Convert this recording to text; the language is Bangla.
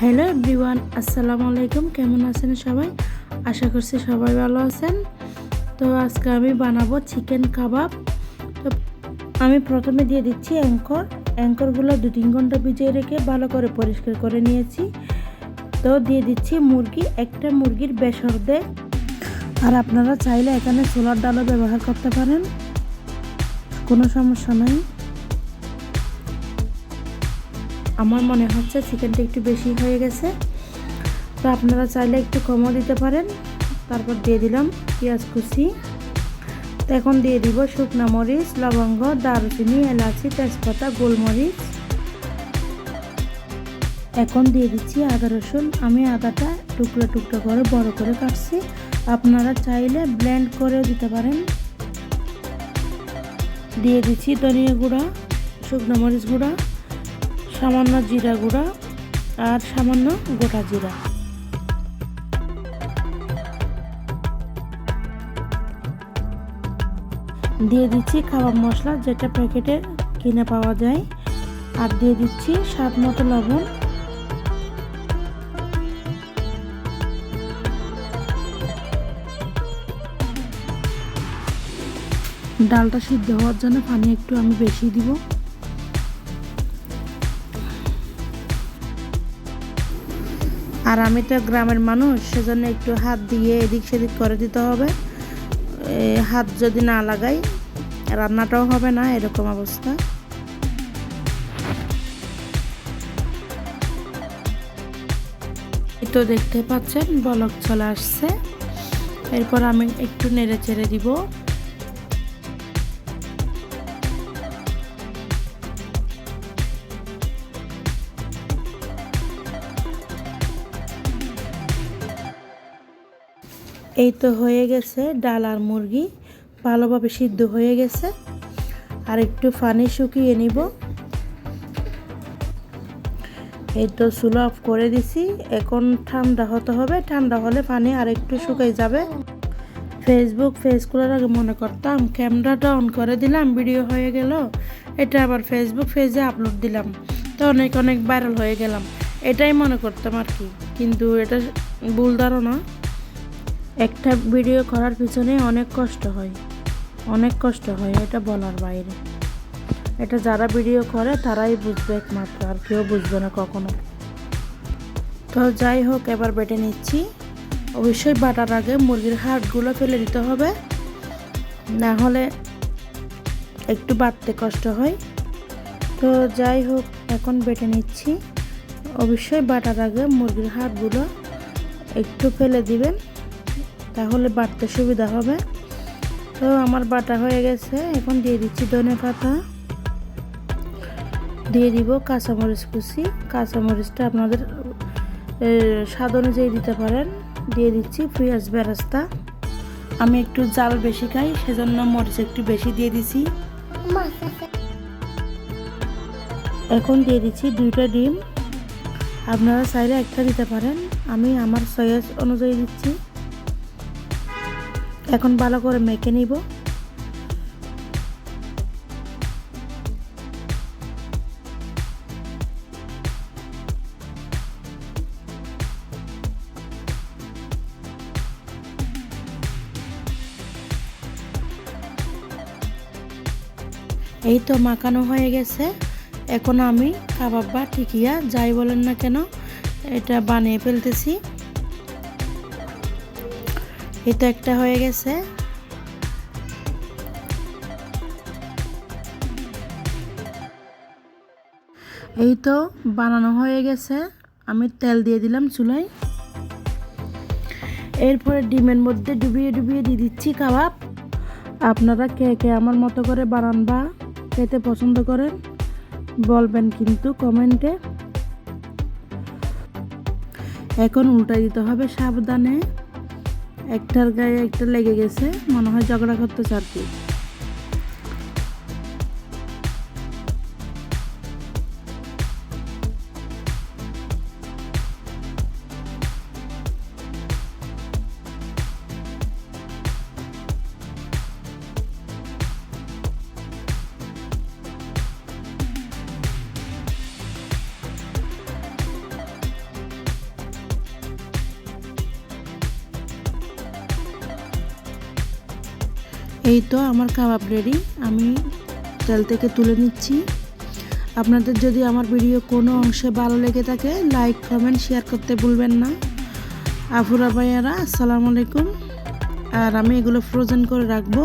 হ্যালো এভরিওয়ান, আসসালামু আলাইকুম। কেমন আছেন সবাই? আশা করছি সবাই ভালো আছেন। তো আজকে আমি বানাবো চিকেন কাবাব। তো আমি প্রথমে দিয়ে দিচ্ছি অ্যাঙ্কর। অ্যাঙ্করগুলো দু তিন ঘণ্টা ভিজিয়ে রেখে ভালো করে পরিষ্কার করে নিয়েছি। তো দিয়ে দিচ্ছি মুরগি, একটা মুরগির বেসর দে। আর আপনারা চাইলে এখানে সোলার ডালও ব্যবহার করতে পারেন। কোনো সমস্যা নাই। আমার মনে হচ্ছে চিকেনটা একটু বেশি হয়ে গেছে। তো আপনারা চাইলে একটু কমও দিতে পারেন। তারপর দিয়ে দিলাম পেঁয়াজ কুচি। তো এখন দিয়ে দিব শুকনো মরিচ, লবঙ্গ, দারুচিনি, এলাচি, তেজপাতা, গোলমরিচ। এখন দিয়ে দিচ্ছি আদা, রসুন। আমি আদাটা টুকরো টুকরো করে বড় করে কাটছি। আপনারা চাইলে ব্লেন্ড করেও দিতে পারেন। দিয়ে দিচ্ছি ধনিয়া গুঁড়া, শুকনো মরিচ গুঁড়া। সামান্য জিরা গুঁড়া আর সামান্য গোটা জিরা। দিয়ে দিচ্ছি খাবার মশলা, যেটা প্যাকেটে কিনে পাওয়া যায়। আর দিয়ে দিচ্ছি স্বাদ মতো লবণ। ডালটা সিদ্ধ হওয়ার জন্য পানি একটু আমি বেশি দিব। আর আমি তো গ্রামের মানুষ, সেজন্য একটু হাত দিয়ে এদিক সেদিক করে দিতে হবে। হাত যদি না লাগাই, রান্নাটাও হবে না, এরকম অবস্থা। তো দেখতে পাচ্ছেন, বলক চলে আসছে। এরপর আমি একটু নেড়ে চেড়ে দিব। এই তো হয়ে গেছে ডাল আর মুরগি, ভালোভাবে সিদ্ধ হয়ে গেছে। আর একটু পানি শুকিয়ে নিব। এই তো চুলো অফ করে দিছি। এখন ঠান্ডা হতে হবে। ঠান্ডা হলে পানি আর একটু শুকাই যাবে। ফেসবুক ফেস করার আগে মনে করতাম ক্যামেরাটা অন করে দিলাম ভিডিও হয়ে গেল। এটা আবার ফেসবুক ফেজে আপলোড দিলাম। তো অনেক অনেক ভাইরাল হয়ে গেলাম। এটাই মনে করতাম আর কি। কিন্তু এটা ভুল ধারণা। একটা ভিডিও করার পিছনে অনেক কষ্ট হয়। অনেক কষ্ট হয়, এটা বলার বাইরে। এটা যারা ভিডিও করে, তারাই বুঝবে একমাত্র, আর কেউ বুঝবে না কখনো। তো যাই হোক, এবার বেটে নিচ্ছি। অবশ্যই বাটার আগে মুরগির হাড়গুলো ফেলে দিতে হবে। না হলে একটু বাড়তে কষ্ট হয়। তো যাই হোক, এখন বেটে নিচ্ছি। অবশ্যই বাটার আগে মুরগির হাড়গুলো একটু ফেলে দিবেন। তাহলে বাটতে সুবিধা হবে। তো আমার বাটা হয়ে গেছে। এখন দিয়ে দিচ্ছি ধনে পাতা। দিয়ে দিব কাঁচামরিচ কুচি। কাঁচামরিচটা আপনাদের স্বাদ অনুযায়ী দিতে পারেন। দিয়ে দিচ্ছি পেঁয়াজ বেরাস্তা। আমি একটু জাল বেশি খাই, সেজন্য মরিচ একটু বেশি দিয়ে দিছি। এখন দিয়ে দিচ্ছি দুইটা ডিম। আপনারা চাইলে একটা দিতে পারেন। আমি আমার সয়েজ অনুযায়ী দিচ্ছি। এখন ভালো করে মেখে নিব। এই তো মাখানো হয়ে গেছে। এখন আমি কাবাব বা টিকিয়া যাই বলেন না কেন, এটা বানিয়ে ফেলতেছি। এটা একটা হয়ে গেছে। এই তো বানানো হয়ে গেছে। আমি তেল দিয়ে দিলাম চুলায়। এরপরে ডিমের মধ্যে ডুবিয়ে ডুবিয়ে দিয়ে দিচ্ছি কাবাব। আপনারা কে কে আমার মতো করে বানান বা খেতে পছন্দ করেন, বলবেন কিন্তু কমেন্টে। এখন উল্টা দিতে হবে সাবধানে। একটার গায়ে একটা লেগে গেছে মনে হয় ঝগড়া করতে চারটি এই তো আমার কাবাব রেডি আমি তেল থেকে তুলে নিচ্ছি। আপনাদের যদি আমার ভিডিও কোনো অংশে ভালো লেগে থাকে লাইক কমেন্ট শেয়ার করতে ভুলবেন না। আফুরা ভাইয়ারা, আসসালামু আলাইকুম। আর আমি এগুলো ফ্রোজেন করে রাখব।